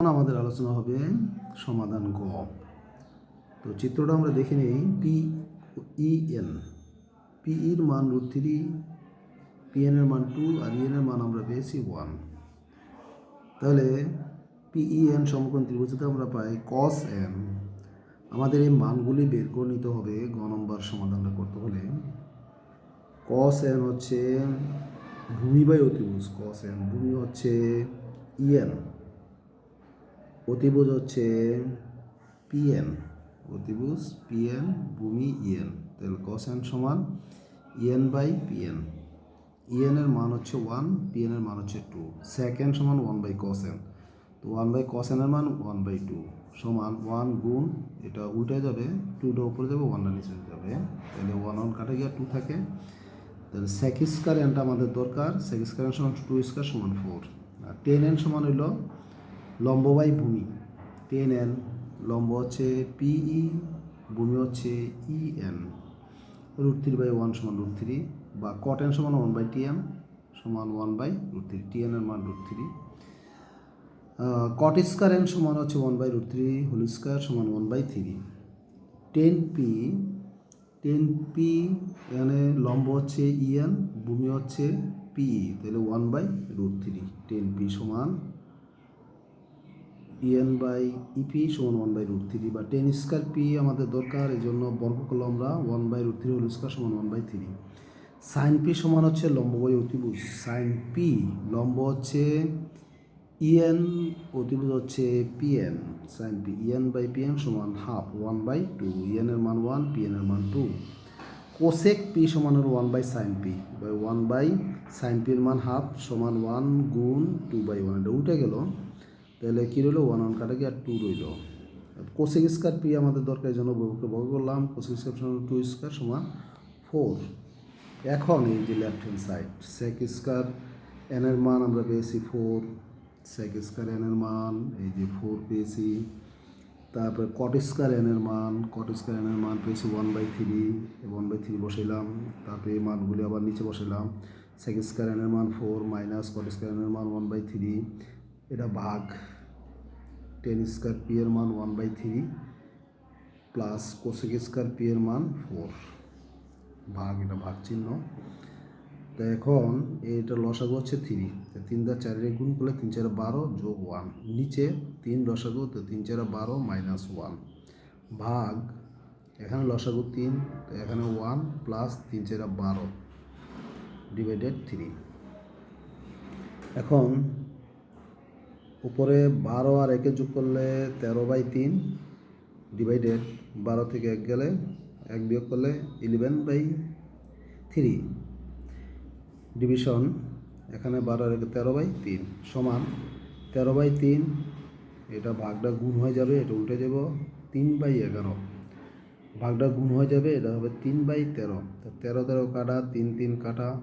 আমাদের আলোচনা হবে সমাধান গ। তো চিত্রটা আমরা দেখে নিই পি ই এন পি ইর মান রুট থ্রি পি এন এর মান টু আর ইএন এর মান আমরা পেয়েছি ওয়ান তাহলে পি ই এন সমকোণ ত্রিভুজতে আমরা পাই কস এন আমাদের এই মানগুলি বের করে নিতে হবে, গ নম্বর সমাধানটা করতে হলে। কস এন হচ্ছে ভূমি বাই অতিভুজ কস এন ভূমি হচ্ছে ইএন অতিভুজ হচ্ছে পিএন অতিভুজ পিএন ভূমি ইএন তাহলে কসেন সমান ইএন বাই পিএন ইএন এর মান হচ্ছে ওয়ান পিএন এর মান হচ্ছে টু সেকেন্ড সমান ওয়ান বাই কসেন তো ওয়ান বাই কসেন এর মান ওয়ান বাই টু সমান ওয়ান গুণ, এটা উল্টে যাবে টুটা উপরে যাবে ওয়ানটা নিচে যাবে। তাহলে ওয়ান ওয়ান কাটে গিয়ে টু থাকে। তাহলে সেক স্কোয়ার এনটা আমাদের দরকার। সেক স্কোয়ার এন সমান টু স্কোয়ার সমান ফোর আর টেন এন সমান হইল লম্ব বাই ভূমি টেন এন লম্ব হচ্ছে পিই ভূমি হচ্ছে E N root three by one সমান রুট থ্রি বা কট এন সমান ওয়ান বাই টি এন সমান one by root three T N এর মান root three cot square N সমান হচ্ছে one by root three whole square সমান one by three tan P tan P এখানে লম্ব হচ্ছে ইএন ভূমি হচ্ছে পিই তাহলে one by root three tan P সমান ইএন বাই ইপি সমান ওয়ান বাই রুট থ্রি বা টেন স্কোয়ার পি আমাদের দরকার এই জন্য বর্গ করলে আমরা one by root three whole square সমান one by three sine P সমান হচ্ছে লম্ব বাই অতিভুজ। সাইন পি লম্ব হচ্ছে ইএন অতিভুজ হচ্ছে PN sine P EN by PN সমান half one by two EN এর মান ওয়ান পিএন এর মান টু কোসেক পি সমান হলো one by sine P by one by sine পির মান হাফ সমান ওয়ান গুণ টু বাই ওয়ান এটা উঠে গেল। তাহলে কী রইল? ওয়ান ওয়ান কাটা গিয়ে আর টু রইল। কোসেক স্কোয়ার পি আমাদের দরকার জন্য বউকে বর্গ করলাম। কোসেক স্কোয়ার সমান টু স্কোয়ার সমান ফোর এখন এই যে left hand side sec square এনের মান আমরা পেয়েছি ফোর সেক স্কোয়ার এনের মান, এই যে ফোর পেয়েছি। তারপরে কট স্কোয়ার এনের মান কট স্কোয়ার এনের মান পেয়েছি one by three one by three বসাইলাম। তারপরে এই মানগুলি আবার নিচে বসাইলাম। সেক স্কোয়ার এনের মান ফোর মাইনাস কট স্কোয়ার এনের মান ওয়ান বাই থ্রি এটা ভাগ টেন স্কোয়ার পি এর মান one by three plus cosec square P এর মান ফোর ভাগ এটা ভাগ চিহ্ন তো এখন এটা লসাগু হচ্ছে থ্রি তিন দা চারের গুণ করলে তিন চারে বারো যোগ ওয়ান নিচে তিন লসাগু, তো তিন চারে বারো মাইনাস ওয়ান ভাগ, এখানে লসাগু তিন, তো এখানে ওয়ান প্লাস তিন চারে বারো ডিভাইডেড থ্রি এখন উপরে বারো আর একে যোগ করলে তেরো বাই তিন ডিভাইডেড বারো থেকে এক গেলে এক বিয়োগ করলে ইলেভেন বাই থ্রি ডিভিশন এখানে বারো আর একে তেরো বাই তিন সমান তেরো বাই তিন, এটা ভাগটা গুণ হয়ে যাবে, এটা উল্টে যাব তিন বাই এগারো। ভাগটা গুণ হয়ে যাবে, এটা হবে তিন বাই তেরো। তেরো তেরো কাটা, তিন তিন কাটা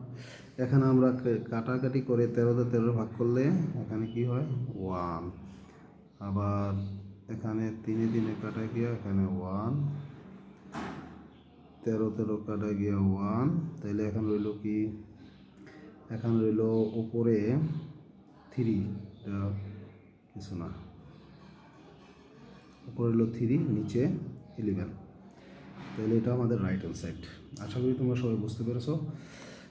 এখানে আমরা কাটাকাটি করে তেরোতে তেরো ভাগ করলে এখানে কি হয়? ওয়ান আবার এখানে তিনে তিনে কাটা গিয়া এখানে ওয়ান তেরো তেরো কাটা গিয়া ওয়ান তাইলে এখন রইল কি? এখন রইল উপরে থ্রি কিছু না। উপরে হলো থ্রি নিচে ইলেভেন তাহলে এটা আমাদের রাইট হ্যান্ড সাইড আশা করি তোমরা সবাই বুঝতে পেরেছ।